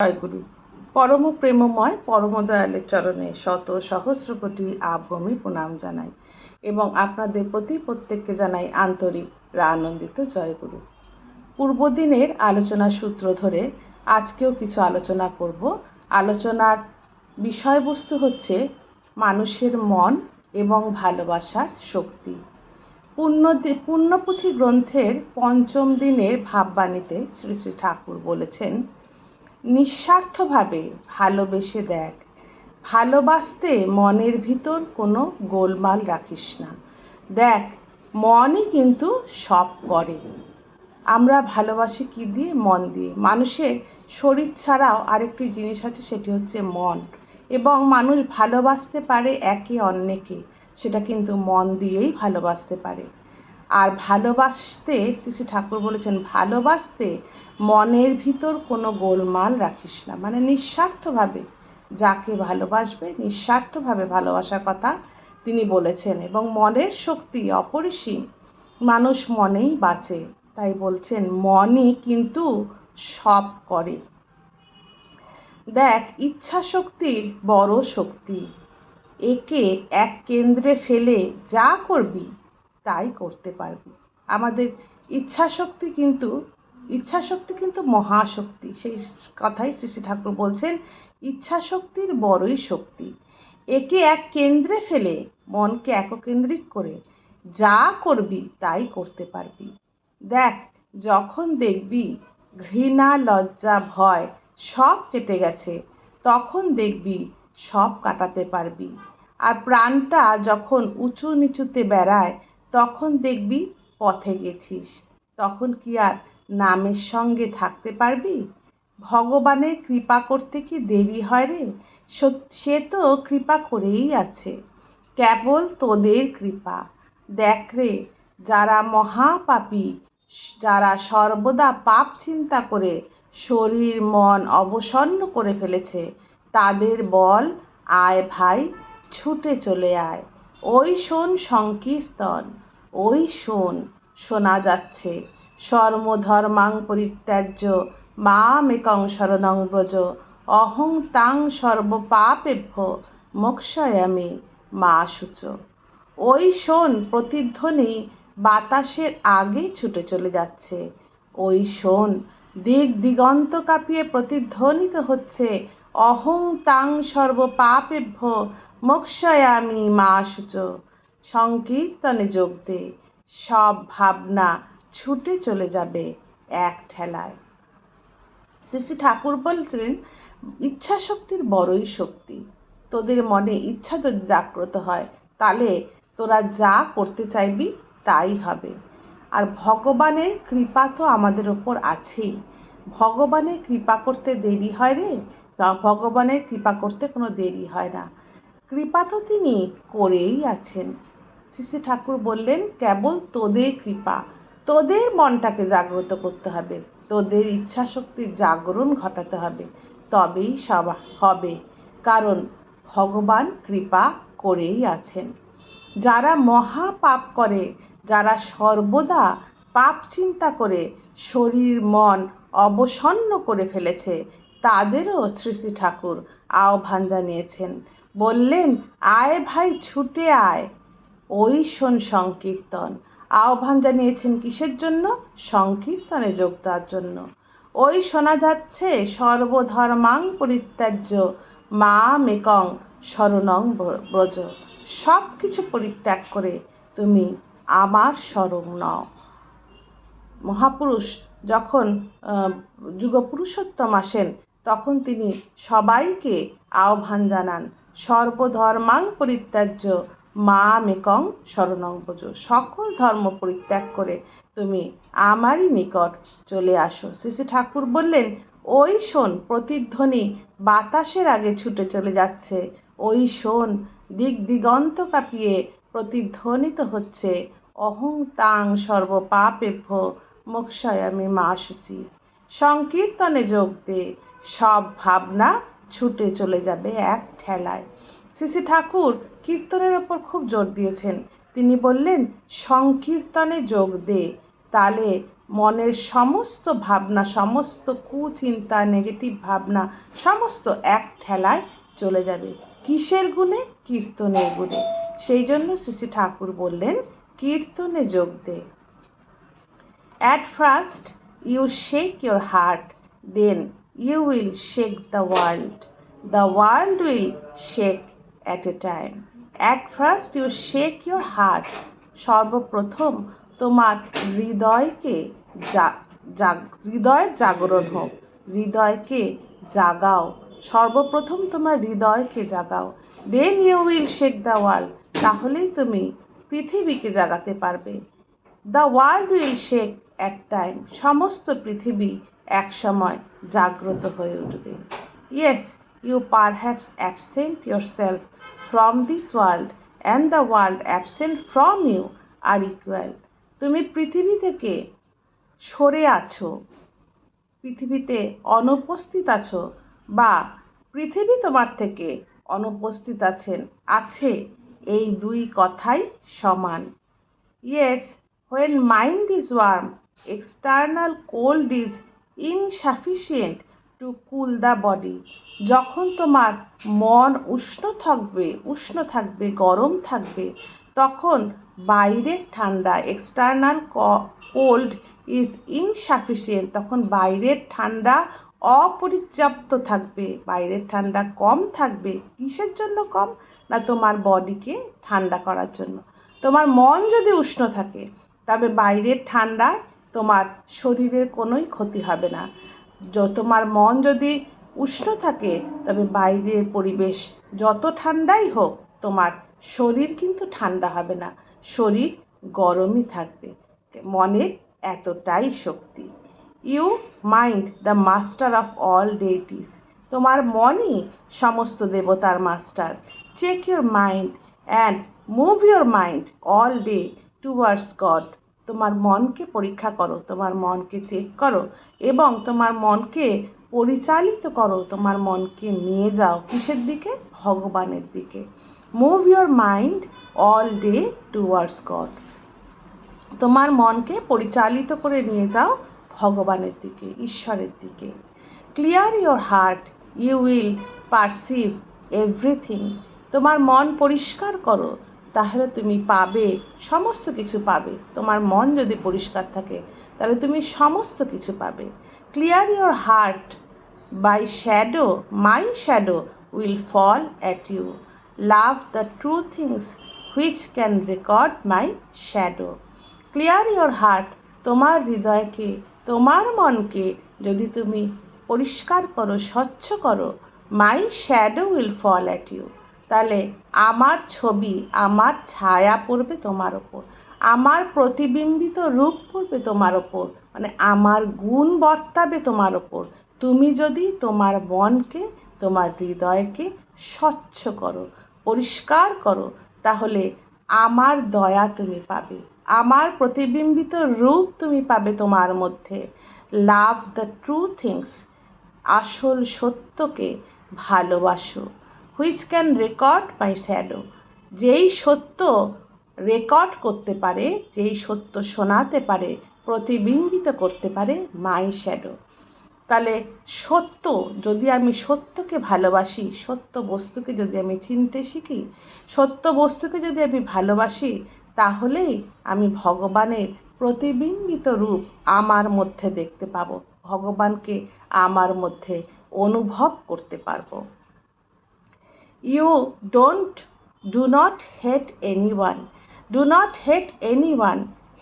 জয়গুরু। পরম প্রেমময় পরম দয়ালের চরণে শত সহস্র কোটি আবগমী প্রণাম জানাই এবং আপনাদের প্রতি প্রত্যেককে জানাই আন্তরিক আনন্দিত জয়গুরু। পূর্বদিনের আলোচনা সূত্র ধরে আজকেও কিছু আলোচনা করব। আলোচনার বিষয়বস্তু হচ্ছে মানুষের মন এবং ভালোবাসার শক্তি। পূর্ণ পূর্ণপুঁথি গ্রন্থের পঞ্চম দিনের ভাববাণীতে শ্রী শ্রী ঠাকুর বলেছেন নিঃস্বার্থভাবে ভালোবেসে দেখ। ভালোবাসতে মনের ভিতর কোনো গোলমাল রাখিস না। দেখ, মনই কিন্তু সব করে। আমরা ভালোবাসি কি দিয়ে? মন দিয়ে। মানুষের শরীর ছাড়াও আরেকটি জিনিস আছে, সেটি হচ্ছে মন। এবং মানুষ ভালোবাসতে পারে একে অন্যকে। সেটা কিন্তু মন দিয়েই ভালোবাসতে পারে। আর ভালোবাসতে শ্রী ঠাকুর বলেছেন, ভালোবাসতে মনের ভিতর কোনো গোলমাল রাখিস না। মানে নিঃস্বার্থভাবে যাকে ভালোবাসবে, নিঃস্বার্থভাবে ভালোবাসার কথা তিনি বলেছেন এবং মনের শক্তি অপরিসীম। মানুষ মনেই বাঁচে, তাই বলছেন, মনই কিন্তু সব করে। দেখ ইচ্ছা শক্তির বড় শক্তি। একে এক কেন্দ্রে ফেলে যা করবি তাই করতে পারবি। আমাদের ইচ্ছা শক্তি কিন্তু ইচ্ছা শক্তি কিন্তু মহাশক্তি। সেই কথাই শ্রী ঠাকুর বলছেন ইচ্ছা শক্তির বড়ই শক্তি। একে এক কেন্দ্রে ফেলে, মনকে এককেন্দ্রিক করে, যা করবি তাই করতে পারবি। দেখ, যখন দেখবি ঘৃণা, লজ্জা, ভয় সব কেটে গেছে, তখন দেখবি সব কাটাতে পারবি। আর প্রাণটা যখন উঁচু নিচুতে বেড়ায় তখন দেখবি পথে গেছিস। তখন কি আর নামের সঙ্গে থাকতে পারবি? ভগবানের কৃপা করতে কি দেরি হয় রে? সে তো কৃপা করেই আছে। কেবল তোদের কৃপা। দেখ রে, যারা মহাপাপী, যারা সর্বদা পাপ চিন্তা করে, শরীর, মন অবসন্ন করে ফেলেছে, তাদের বল আয় ভাই ছুটে চলে আয়। ওই শোন সংকীর্তন। ওই শোন, শোনা যাচ্ছে। সর্বধর্মাং পরিত্যাজ্য, মামেকং শরণং ব্রজ, অহং তাং সর্বপাপেভ্য, মোক্ষয়ামি মা সূচ ওই শোন, প্রতিধ্বনি বাতাসের আগে ছুটে চলে যাচ্ছে। ওই শোন দিক দিগন্ত কাঁপিয়ে প্রতিধ্বনিত হচ্ছে, অহং তাং সর্বপাপেভ্য, মোক্ষয়ামি মা সূচ সংকীর্তনে যোগ দে। সব ভাবনা ছুটে চলে যাবে এক ঠেলায়। শ্রী শ্রী ঠাকুর বলতেন ইচ্ছা শক্তির বড়ই শক্তি। তোদের মনে ইচ্ছা যদি জাগ্রত হয়, তাহলে তোরা যা করতে চাইবি তাই হবে। আর ভগবানের কৃপা তো আমাদের ওপর আছেই। ভগবানের কৃপা করতে দেরি হয় রে? ভগবানের কৃপা করতে কোনো দেরি হয় না। কৃপা তো তিনি করেই আছেন। শ্রী ঠাকুর বললেন, কেবল তোদের কৃপা। তোদের মনটাকে জাগ্রত করতে হবে। তোদের ইচ্ছা শক্তির জাগরণ ঘটাতে হবে। তবেই সব হবে। কারণ ভগবান কৃপা করেই আছেন। যারা মহা পাপ করে, যারা সর্বদা পাপ চিন্তা করে, শরীর, মন অবসন্ন করে ফেলেছে, তাদেরও শ্রী শ্রী ঠাকুর আহ্বান জানিয়েছেন। বললেন, আয় ভাই, ছুটে আয়। ওই শোন সংকীর্তন। আহ্বান জানিয়েছেন, কিসের জন্য? সংকীর্তনে যোগ দেওয়ার জন্য। ওই শোনা যাচ্ছে, সর্বধর্মাং পরিত্যাজ্য মা মেকং শরণং ব্রজ। সব কিছু পরিত্যাগ করে তুমি আমার স্মরণ নাও। মহাপুরুষ যখন যুগপুরুষোত্তম আসেন, তখন তিনি সবাইকে আহ্বান জানান, সর্বধর্মাং পরিত্যাজ্য মা মেকং শরণং ব্রজ সকল ধর্ম পরিত্যাগ করে তুমি আমারই নিকট চলে আসো। শ্রী ঠাকুর বললেন, ওই শোন, প্রতিধ্বনি বাতাসের আগে ছুটে চলে যাচ্ছে। ওই শোন দিক দিগন্ত কাঁপিয়ে প্রতিধ্বনিত হচ্ছে। অহং তাং সর্বপাপেভ্য মোক্ষয়ামি মা সূচি। সংকীর্তনে যোগ দে, সব ভাবনা ছুটে চলে যাবে এক ঠেলায়। শ্রী ঠাকুর কীর্তনের ওপর খুব জোর দিয়েছেন। তিনি বললেন, সংকীর্তনে যোগ দে। তালে মনের সমস্ত ভাবনা, সমস্ত কুচিন্তা নেগেটিভ ভাবনা, সমস্ত এক ঠেলায় চলে যাবে। কিসের গুণে? কীর্তনের গুণে। সেই জন্য শ্রী ঠাকুর বললেন, কীর্তনে যোগ দে। At first you shake your heart then you will shake the world the world will shake at a time at first you shake your heart সর্বপ্রথম তোমার হৃদয়কে হৃদয়ের জাগরণ হোক। হৃদয়কে জাগাও। সর্বপ্রথম তোমার হৃদয়কে জাগাও। Then you will shake the world তাহলেই তুমি পৃথিবীকে জাগাতে পারবে। The world will shake at time সমস্ত পৃথিবী এক সময় জাগ্রত হয়ে উঠবে। Yes you perhaps absent yourself from this world and the world absent from you are equal তুমি পৃথিবী থেকে সরে আছো, পৃথিবীতে অনুপস্থিত আছো বা পৃথিবী তোমার থেকে অনুপস্থিত আছেন, আছে এই দুই কথাই সমান। Yes when mind is warm external cold is insufficient to cool the body যখন তোমার মন উষ্ণ থাকবে উষ্ণ থাকবে, গরম থাকবে, তখন বাইরের ঠান্ডা এক্সটার্নাল কোল্ড ইজ ইনসাফিসিয়েন্ট তখন বাইরের ঠান্ডা অপর্যাপ্ত থাকবে বাইরের ঠান্ডা কম থাকবে। কিসের জন্য কম? না তোমার বডিকে ঠান্ডা করার জন্য। তোমার মন যদি উষ্ণ থাকে, তবে বাইরের ঠান্ডায় তোমার শরীরের কোনোই ক্ষতি হবে না। তোমার মন যদি উষ্ণ থাকে, তবে বাইরের পরিবেশ যত ঠান্ডাই হোক, তোমার শরীর কিন্তু ঠান্ডা হবে না। শরীর গরমই থাকবে। মনের এতটাই শক্তি। You mind the master of all deities তোমার মনই সমস্ত দেবতার master check your mind and move your mind all day towards God তোমার মনকে পরীক্ষা করো, তোমার মনকে চেক করো এবং তোমার মনকে পরিচালিত করো, তোমার মনকে নিয়ে যাও কিসের দিকে? ভগবানের দিকে। Move your mind all day towards God তোমার মনকে পরিচালিত করে নিয়ে যাও ভগবানের দিকে, ঈশ্বরের দিকে। Clear your heart you will perceive everything তোমার মন পরিষ্কার করো, তাহলে তুমি পাবে, সমস্ত কিছু পাবে। তোমার মন যদি পরিষ্কার থাকে, তাহলে তুমি সমস্ত কিছু পাবে। Clear your heart by shadow my shadow will fall at you love the true things which can record my shadow clear your heart তোমার হৃদয়কে, তোমার মনকে যদি তুমি পরিষ্কার করো, স্বচ্ছ করো my shadow will fall at you তাহলে আমার ছবি, আমার ছায়া পড়বে তোমার ওপর আমার প্রতিবিম্বিত রূপ পড়বে তোমার ওপর মানে আমার গুণ বর্তাবে তোমার ওপর। তুমি যদি তোমার মনকে, তোমার হৃদয়কে স্বচ্ছ করো, পরিষ্কার করো, তাহলে আমার দয়া তুমি পাবে। আমার প্রতিবিম্বিত রূপ তুমি পাবে তোমার মধ্যে। লাভ দ্য ট্রু থিংস আসল সত্যকে ভালোবাসো। Which can record my shadow যেই সত্য রেকর্ড করতে পারে, যেই সত্য শোনাতে পারে, প্রতিবিম্বিত করতে পারে মাই শ্যাডো। তাহলে সত্য, যদি আমি সত্যকে ভালোবাসি, সত্য বস্তুকে যদি আমি চিনতে শিখি, সত্য বস্তুকে যদি আমি ভালোবাসি, তাহলেই আমি ভগবানের প্রতিবিম্বিত রূপ আমার মধ্যে দেখতে পাবো, ভগবানকে আমার মধ্যে অনুভব করতে পারব। You don't do not hate anyone do not hate anyone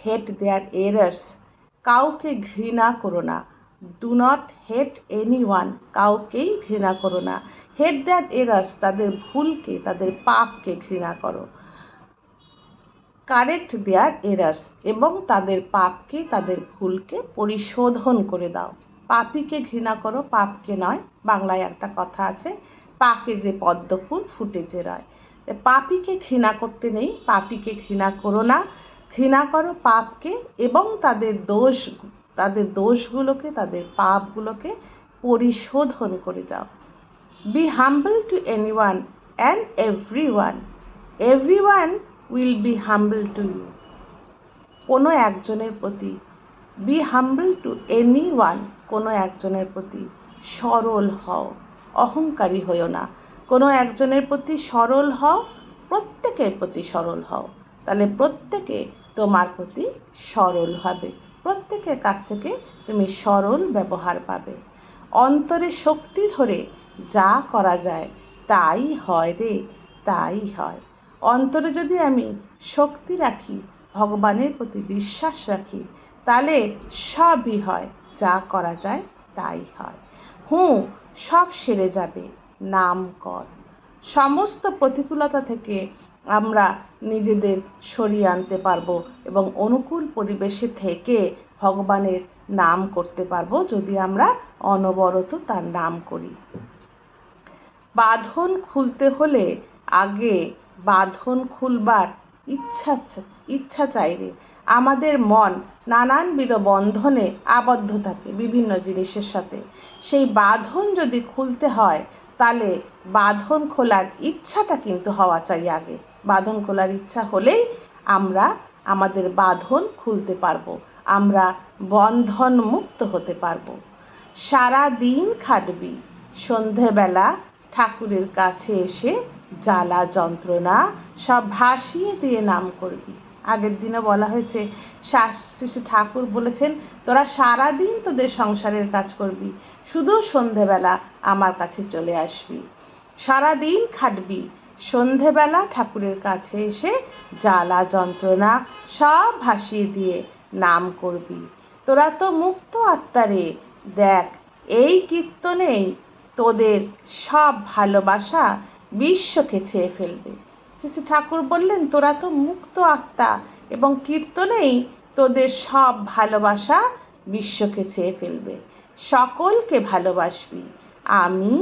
hate there errors কাউকে ঘৃণা করো না। Do not hate anyone কাউকেই ঘৃণা করো না। হেট দ্যাট এরার্স তাদের ভুলকে, তাদের পাপকে ঘৃণা করো। কারেক্ট দেয়ার এরার্স এবং তাদের পাপকে, তাদের ভুলকে পরিশোধন করে দাও। পাপিকে ঘৃণা করো, পাপকে নয়। বাংলায় একটা কথা আছে, পাকে যে পদ্ম ফুল ফুটে যে রয়। পাপিকে ঘৃণা করতে নেই, পাপিকে ঘৃণা করো না। ঘৃণা করো পাপকে এবং তাদের দোষ, তাদের দোষগুলোকে, তাদের পাপগুলোকে পরিশোধন করে যাও। Be humble to anyone and everyone everyone will be humble to you কোনো একজনের প্রতি be humble to anyone কোনো একজনের প্রতি সরল হও, অহংকারী হইও না। কোনো একজনের প্রতি সরল হও, প্রত্যেকের প্রতি সরল হও। তাহলে প্রত্যেকে তোমার প্রতি সরল হবে। প্রত্যেকের কাছ থেকে তুমি সরল ব্যবহার পাবে। অন্তরে শক্তি ধরে যা করা যায় তাই হয় রে, তাই হয়। অন্তরে যদি আমি শক্তি রাখি, ভগবানের প্রতি বিশ্বাস রাখি, তাহলে সবই হয়, যা করা যায় তাই হয়। হুঁ, সব সেরে যাবে। নাম কর সমস্ত প্রতিকূলতা থেকে আমরা নিজেদের সরিয়ে আনতে পারব এবং অনুকূল পরিবেশে থেকে ভগবানের নাম করতে পারব যদি আমরা অনবরত তার নাম করি। বাঁধন খুলতে হলে আগে বাঁধন খুলবার ইচ্ছা ইচ্ছা চাইলে আমাদের মন নানানবিধ বন্ধনে আবদ্ধ থাকে বিভিন্ন জিনিসের সাথে। সেই বাঁধন যদি খুলতে হয় তাহলে বাঁধন খোলার ইচ্ছাটা কিন্তু হওয়া চাই আগে। বাঁধন খোলার ইচ্ছা হলেই আমরা আমাদের বাঁধন খুলতে পারব। আমরা বন্ধন মুক্ত হতে পারব। সারা দিন খাটবি। সন্ধেবেলা ঠাকুরের কাছে এসে জ্বালা যন্ত্রণা সব ভাসিয়ে দিয়ে নাম করবি। আগের দিনে বলা হয়েছে শ্রী ঠাকুর বলেছেন, তোরা সারাদিন তোদের সংসারের কাজ করবি, শুধু সন্ধেবেলা আমার কাছে চলে আসবি। সারাদিন খাটবি, সন্ধেবেলা ঠাকুরের কাছে এসে জ্বালা যন্ত্রণা সব ভাসিয়ে দিয়ে নাম করবি। তোরা তো মুক্ত আত্মারে দেখ, এই কীর্তনেই তোদের সব ভালোবাসা বিশ্বকে ছেয়ে ফেলবে। শ্রী ঠাকুর বললেন, তোরা তো মুক্ত আত্মা এবং কীর্তনেই তোদের সব ভালোবাসা বিশ্বকে ছেয়ে ফেলবে। সকলকে ভালোবাসবি, আমি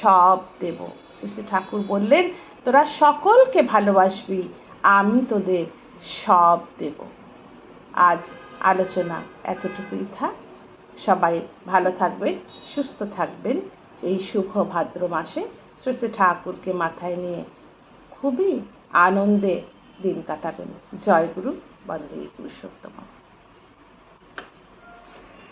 সব দেব। শ্রী ঠাকুর বললেন, তোরা সকলকে ভালোবাসবি, আমি তোদের সব দেব। আজ আলোচনা এতটুকুই থাক। সবাই ভালো থাকবেন, সুস্থ থাকবেন। এই শুভ ভাদ্র মাসে শ্রী ঠাকুরকে মাথায় নিয়ে খুবই আনন্দে দিন কাটাবেন। জয় গুরু বন্দে পুরুষোত্তম।